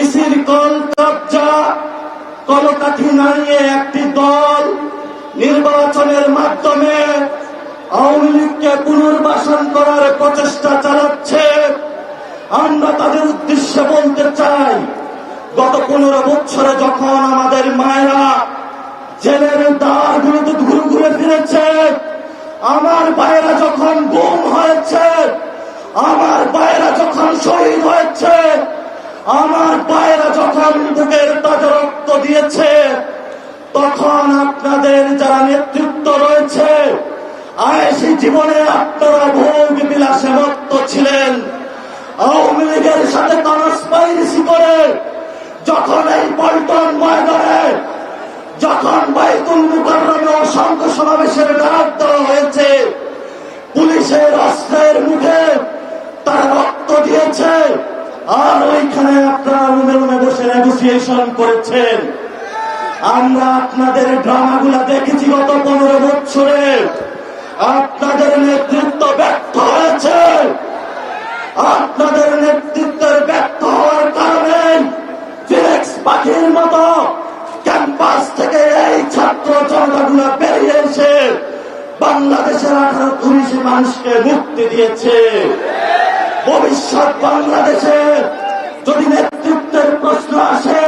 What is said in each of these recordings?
ইসির কল কবজা কলকাঠি নাড়িয়ে একটি দল নির্বাচনের মাধ্যমে আওয়ামী লীগকে পুনর্বাসন করার প্রচেষ্টা চালাচ্ছে। আমরা তাদের উদ্দেশ্যে বলতে চাই, গত পনেরো বছরে যখন আমাদের মায়েরা জেলের দ্বারগুলোতে ঘুরে ঘুরে ফিরেছে, আমার ভাইয়েরা যখন গুম হয়েছে, আমার ভাইয়েরা যখন শহীদ হয়েছে আমার ভাইয়েরা যখন বুকের তাজা রক্ত দিয়েছে, তখন আপনাদের যারা নেতৃত্ব রয়েছে আয়েসি জীবনে আপনারা ভোগ বিলাসে মত্ত ছিলেন। আওয়ামী লীগের সাথে কনস্পাইরেসি করে যখন এই পল্টন ময়দানে, যখন বাইতুল মুকাররমে অসংখ্য সমাবেশের ডাক দেওয়া হয়েছে, পুলিশের অস্ত্রের মুখে তারা রক্ত দিয়েছে। আর ওইখানে আপনারা রুমে রুমে বসে নেগোসিয়েশন করেছেন। আমরা আপনাদের ড্রামাগুলা দেখেছি গত পনেরো বছরে। আপনাদের নেতৃত্ব ব্যর্থ হয়েছে। আপনাদের নেতৃত্বের ব্যর্থ হওয়ার কারণে ফিনিক্স পাখির মতো ক্যাম্পাস থেকে এই ছাত্র জনতাগুলো বেরিয়ে এসে বাংলাদেশের আঠারো উনিশ মানুষকে মুক্তি দিয়েছে। ভবিষ্যৎ বাংলাদেশে যদি নেতৃত্বের প্রশ্ন আসে,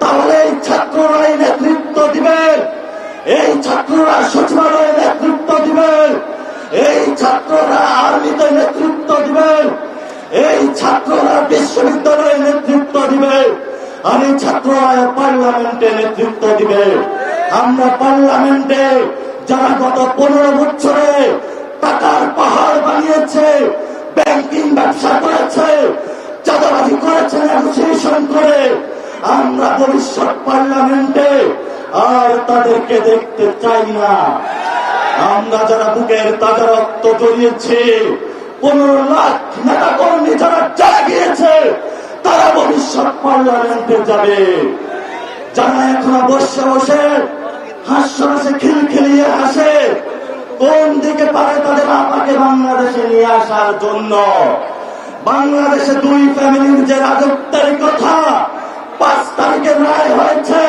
তাহলে এই ছাত্ররাই নেতৃত্ব দিবে। এই ছাত্ররা সচিবালয়ে নেতৃত্ব দিবে। এই ছাত্ররা আর্মিতে নেতৃত্ব দিবে। এই ছাত্ররা বিশ্ববিদ্যালয়ে নেতৃত্ব দিবে। আর এই ছাত্ররা পার্লামেন্টে নেতৃত্ব দিবে। আমরা পার্লামেন্টে যারা গত পনেরো বছরে টাকার পাহাড় বানিয়েছে ব্যাংকিং ব্যবসা করেছে চাঁদাবাজি করেছে নেগোসিয়েশন করে, আমরা ভবিষ্যৎ পার্লামেন্টে আর তাদেরকে দেখতে চাই না। আমরা যারা বুকের তাজা রক্ত জড়িয়েছি, পনেরো লাখ নেতা কর্মী যারা যারা গিয়েছে, তারা ভবিষ্যৎ পার্লামেন্টে যাবে। যারা এখনও বসে বসে হাস্যরসে খিলখিলিয়ে হাসে কোন দিকে পারে তাদের আপাকে বাংলাদেশে নিয়ে আসার জন্য? বাংলাদেশে দুই ফ্যামিলির যে রাজত্বের কথা, পাঁচ তারিখে রায় হয়েছে।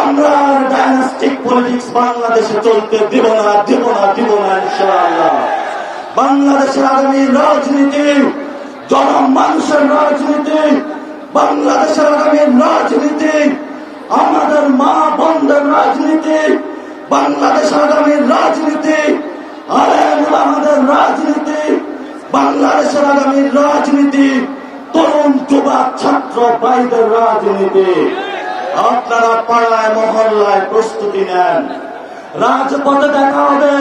আমরা ডাইনাস্টিক পলিটিক্স বাংলাদেশে চলতে দিব না দিব না দিব না, ইনশাআল্লাহ। বাংলাদেশের আগামী রাজনীতি রাজনীতি, বাংলাদেশের আগামী রাজনীতি, আমাদের মা রাজনীতি বাংলাদেশের আগামী রাজনীতি আমাদের রাজনীতি, বাংলাদেশের আগামী রাজনীতি, তরুণ যুবা ছাত্র ভাইদের রাজনীতি। আপনারা পাড়ায়, মহল্লায় প্রস্তুতি নেন। রাজপথে দেখা হবে।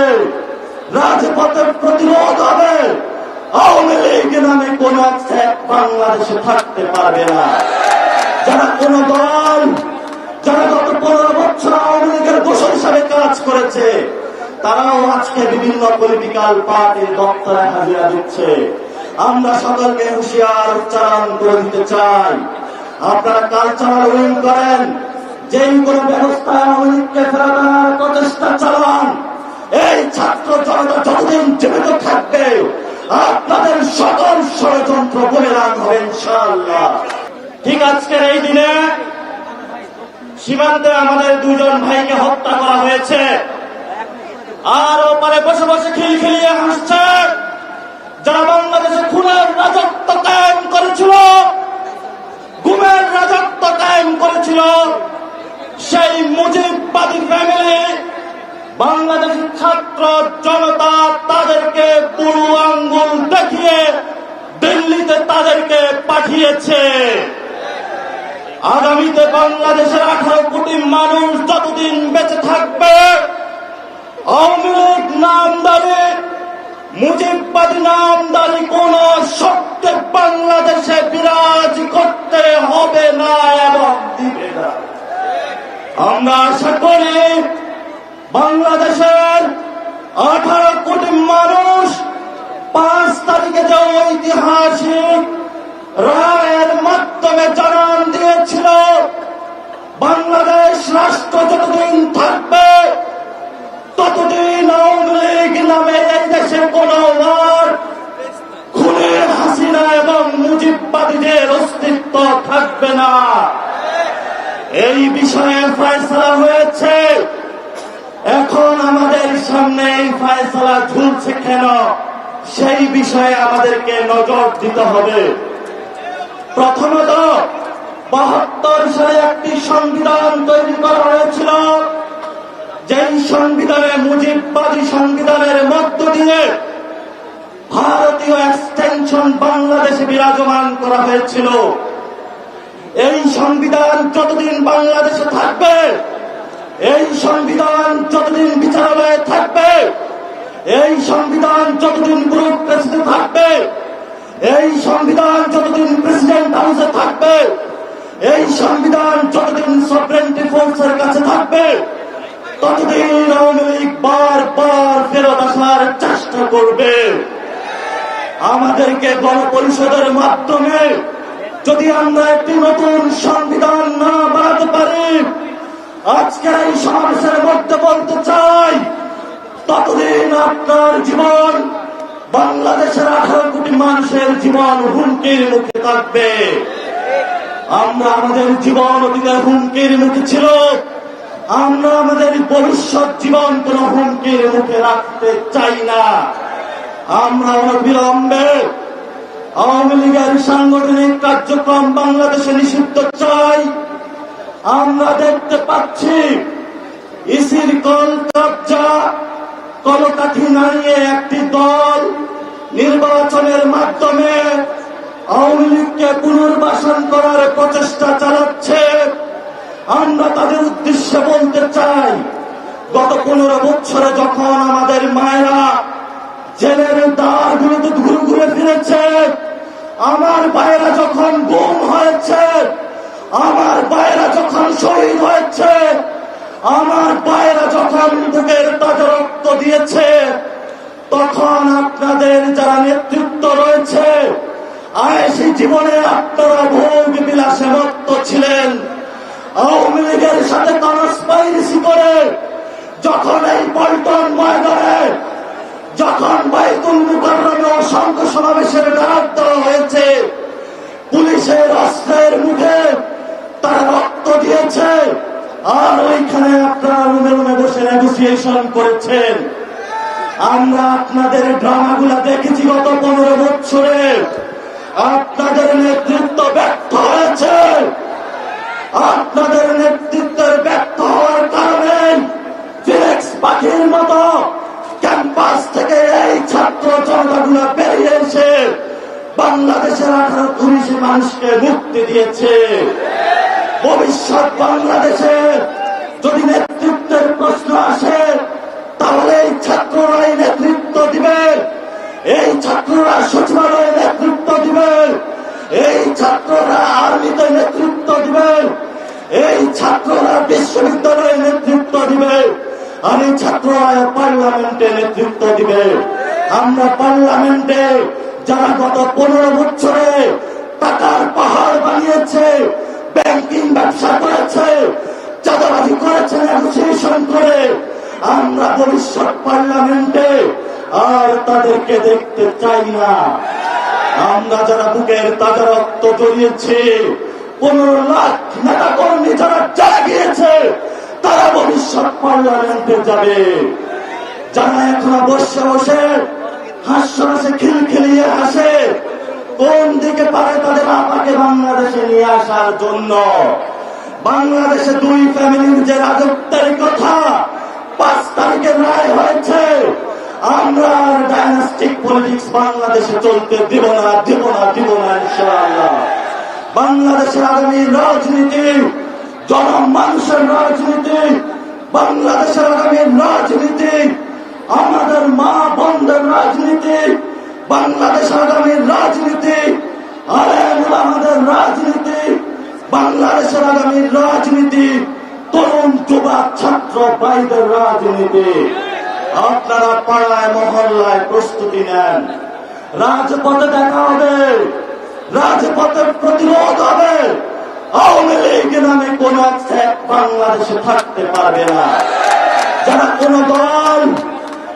রাজপথের প্রতিরোধ হবে। আওয়ামী লীগ নামে কোন বাংলাদেশে থাকতে পারবে না। যারা কোন দল, যারা গত পনেরো বছর করেছে। তারাও আজকে বিভিন্ন পলিটিক্যাল পার্টির দপ্তরে হাজিরা দিচ্ছে। আমরা সকলকে হুঁশিয়ার উচ্চারণ করে দিতে চাই। আপনারা কালচারাল উইং করেন। যেই কোন ব্যবস্থায় আওয়ামী ফেরানোর প্রচেষ্টা চালান, এই ছাত্র জনতা যতদিন জীবিত থাকবে, আপনাদের সকল ষড়যন্ত্র বলিরান হবে ইনশাআল্লাহ। ঠিক আজকের এই দিনে সীমান্তে আমাদের দুজন ভাইকে হত্যা করা হয়েছে। আর ওপারে বসে বসে খিলখিলিয়ে হাসছে। যারা বাংলাদেশে খুনের রাজত্ব কায়েম করেছিল, গুমের রাজত্ব কায়েম করেছিল, সেই মুজিববাদী ফ্যামিলি বাংলাদেশের ছাত্র জনতা তাদেরকে বুড়ো আঙ্গুল দেখিয়ে দিল্লিতে তাদেরকে পাঠিয়েছে। আগামীতে বাংলাদেশের আঠারো কোটি মানুষ যতদিন বেঁচে থাকবে, আওয়ামী লীগ নামদারি, মুজিববাদী নামদারি কোন শক্তি বাংলাদেশে বিরাজ করতে হবে না এবং দিবে না। আমরা আশা করি বাংলাদেশের আঠারো কোটি মানুষ পাঁচ তারিখে যে ঐতিহাসিক রায়ের মাধ্যমে জানান দিয়েছিল, বাংলাদেশ রাষ্ট্র যতদিন থাকবে, ততদিন আওয়ামী লীগ নামে এই দেশে কোন খুনের হাসিনা এবং মুজিববাদীদের অস্তিত্ব থাকবে না। এই বিষয়ে ফয়সলা হয়েছে। এখন আমাদের সামনে এই ফয়সলা ঝুলছে কেন? সেই বিষয়ে আমাদেরকে নজর দিতে হবে। প্রথমত বাহাত্তর সালে একটি সংবিধান তৈরি করা হয়েছিল। যেই সংবিধানে মুজিববাদী সংবিধানের মধ্য দিয়ে ভারতীয় এক্সটেনশন বাংলাদেশে বিরাজমান করা হয়েছিল। এই সংবিধান যতদিন বাংলাদেশে থাকবে, এই সংবিধান যতদিন বিচারালয়ে থাকবে, এই সংবিধান যতদিন ব্যুরোক্রেসিতে থাকবে এই সংবিধান যতদিন প্রেসিডেন্ট হাউসে থাকবে, এই সংবিধান যতদিন সফরেন্টি ফোর্সের কাছে থাকবে, ততদিন আওয়ামী লীগ বারবার ফেরত আসার চেষ্টা করবে। আমাদেরকে গণপরিষদের মাধ্যমে যদি আমরা একটি নতুন সংবিধান না বানাতে পারি আজকের এই সমাবেশের মধ্যে বলতে চাই, ততদিন আপনার জীবন বাংলাদেশের আঠারো মানুষের জীবন হুমকির মুখে থাকবে। আমরা আমাদের জীবন অতীতের হুমকির মুখে ছিল। আমরা আমাদের ভবিষ্যৎ জীবন কোন হুমকির মুখে রাখতে চাই না। আমরা অনবিলম্বে আওয়ামী লীগের সাংগঠনিক কার্যক্রম বাংলাদেশে নিষিদ্ধ চাই। আমরা দেখতে পাচ্ছি ইসির কল কবজা কলকাঠি নাড়িয়ে একটি দল নির্বাচনের মাধ্যমে আওয়ামী লীগকে পুনর্বাসন করার প্রচেষ্টা চালাচ্ছে। আমরা তাদের উদ্দেশ্যে বলতে চাই, গত পনেরো বছরে যখন আমাদের মায়েরা জেলের দ্বারগুলোতে ঘুরে ঘুরে ফিরেছে, আমার ভাইয়েরা যখন গুম হয়েছে, আমার ভাইয়েরা যখন শহীদ হয়েছে, আমার ভাইয়েরা যখন বুকের তাজা রক্ত দিয়েছে তখন আপনাদের যারা নেতৃত্ব রয়েছে আয়েসি জীবনে আপনারা ভোগ বিলাসে মত্ত ছিলেন। আওয়ামী লীগের সাথে কনস্পাইরেসি করে যখন এই পল্টন ময়দানে, যখন বাইতুল মুকাররমে অসংখ্য সমাবেশের ডাক দেওয়া হয়েছে, পুলিশের অস্ত্রের মুখে তারা রক্ত দিয়েছে, আর ওইখানে আপনারা রুমে রুমে বসে নেগোসিয়েশন করেছেন। আমরা আপনাদের ড্রামাগুলা দেখেছি গত পনেরো বছরে। আপনাদের নেতৃত্ব ব্যর্থ হয়েছে। আপনাদের নেতৃত্বের ব্যর্থ হওয়ার কারণে ফিনিক্স পাখির মতো ক্যাম্পাস থেকে এই ছাত্র জনতাগুলো বেরিয়ে এসে বাংলাদেশের আঠারো পুলিশি মানুষকে মুক্তি দিয়েছে। ভবিষ্যৎ বাংলাদেশে যদি নেতৃত্বের প্রশ্ন আসে তাহলে এই ছাত্ররাই নেতৃত্ব দিবে। এই ছাত্ররা সচিবালয়ে নেতৃত্ব দিবে। এই ছাত্ররা আর্মিতে নেতৃত্ব দিবে। এই ছাত্ররা বিশ্ববিদ্যালয়ে নেতৃত্ব দিবে। আর এই ছাত্ররা পার্লামেন্টে নেতৃত্ব দিবে। আমরা পার্লামেন্টে যারা গত পনেরো বছরে টাকার পাহাড় বানিয়েছে ব্যাংকিং ব্যবসা করেছে, চাঁদাবাজি করেছে নেগোসিয়েশন করে ভবিষ্যৎ পার্লামেন্টে আর তাদেরকে দেখতে চাই না। আমরা যারা বুকের তাজা রক্ত জড়িয়েছি, পনেরো লাখ নেতা কর্মী যারা যারা গিয়েছে, তারা ভবিষ্যৎ পার্লামেন্টে যাবে। যারা এখনও বসে বসে হাস্যরসে খিলখিলিয়ে হাসে, কোন দিকে পারে তাদের আপাকে বাংলাদেশে নিয়ে আসার জন্য? বাংলাদেশে দুই ফ্যামিলির যে রাজত্বের কথা পাঁচ তারিখে রায় হয়েছে। আমরা ডাইনাস্টিক পলিটিক্স বাংলাদেশে চলতে দিব না দিব না দিব না, ইনশাআল্লাহ। বাংলাদেশের আগামী রাজনীতি, জনমানুষের রাজনীতি, বাংলাদেশের আগামী রাজনীতি, আমাদের মা বোনদের রাজনীতি, বাংলাদেশের আগামী রাজনীতি আমাদের রাজনীতি, বাংলাদেশের আগামী রাজনীতি তরুণ যুবা ছাত্র ভাইদের রাজনীতি। আপনারা পাড়ায়, মহল্লায় প্রস্তুতি নেন। রাজপথে দেখা হবে। রাজপথের প্রতিরোধ হবে। আওয়ামী লীগ নামে কোন বাংলাদেশে থাকতে পারবে না। যারা কোন দল,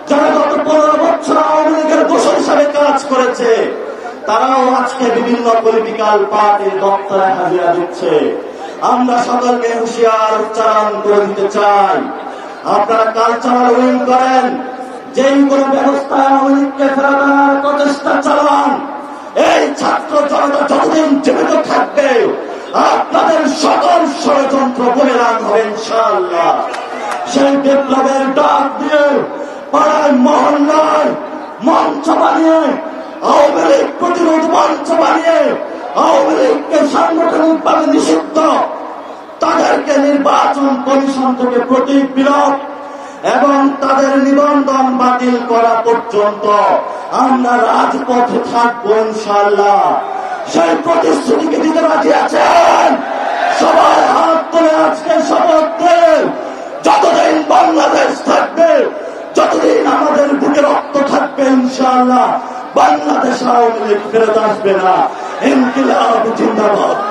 যারা গত পনেরো বছর আওয়ামী লীগের দোষ হিসাবে কাজ করেছে, তারাও আজকে বিভিন্ন পলিটিক্যাল পার্টির দপ্তরে হাজিরা দিচ্ছে। আমরা সকলকে হুঁশিয়ার উচ্চারণ করে দিতে চাই। আপনারা কালচারাল উইং করেন, যেই কোন ব্যবস্থায় আওয়ামীকে ফেরানোর প্রচেষ্টা চালান, এই ছাত্র জনতা যতদিন জীবিত থাকবে, আপনাদের সকল ষড়যন্ত্র বহিরাগ হবে ইনশাআল্লাহ। সেই বিপ্লবের ডাক দিয়ে পাড়ায় মহল্লায় মঞ্চ বানিয়ে, আওয়ামী লীগ প্রতিরোধ মঞ্চ বানিয়ে আওয়ামী লীগকে সাংগঠনিকভাবে নিষিদ্ধ। তাদেরকে নির্বাচন কমিশন থেকে প্রতীক বিলোপ এবং তাদের নিবন্ধন বাতিল করা পর্যন্ত আমরা রাজপথে থাকব ইনশাল্লাহ সেই প্রতিশ্রুতিকে দিতে রাজি আছেন? সবাই হাত তুলে আজকে শপথ দেন। যতদিন বাংলাদেশ থাকবে, যতদিন আমাদের বুকে রক্ত থাকবে ইনশাআল্লাহ, বাংলাদেশ আওয়ামী লীগ ফেরত আসবে না। ইনকিলাব জিন্দাবাদ।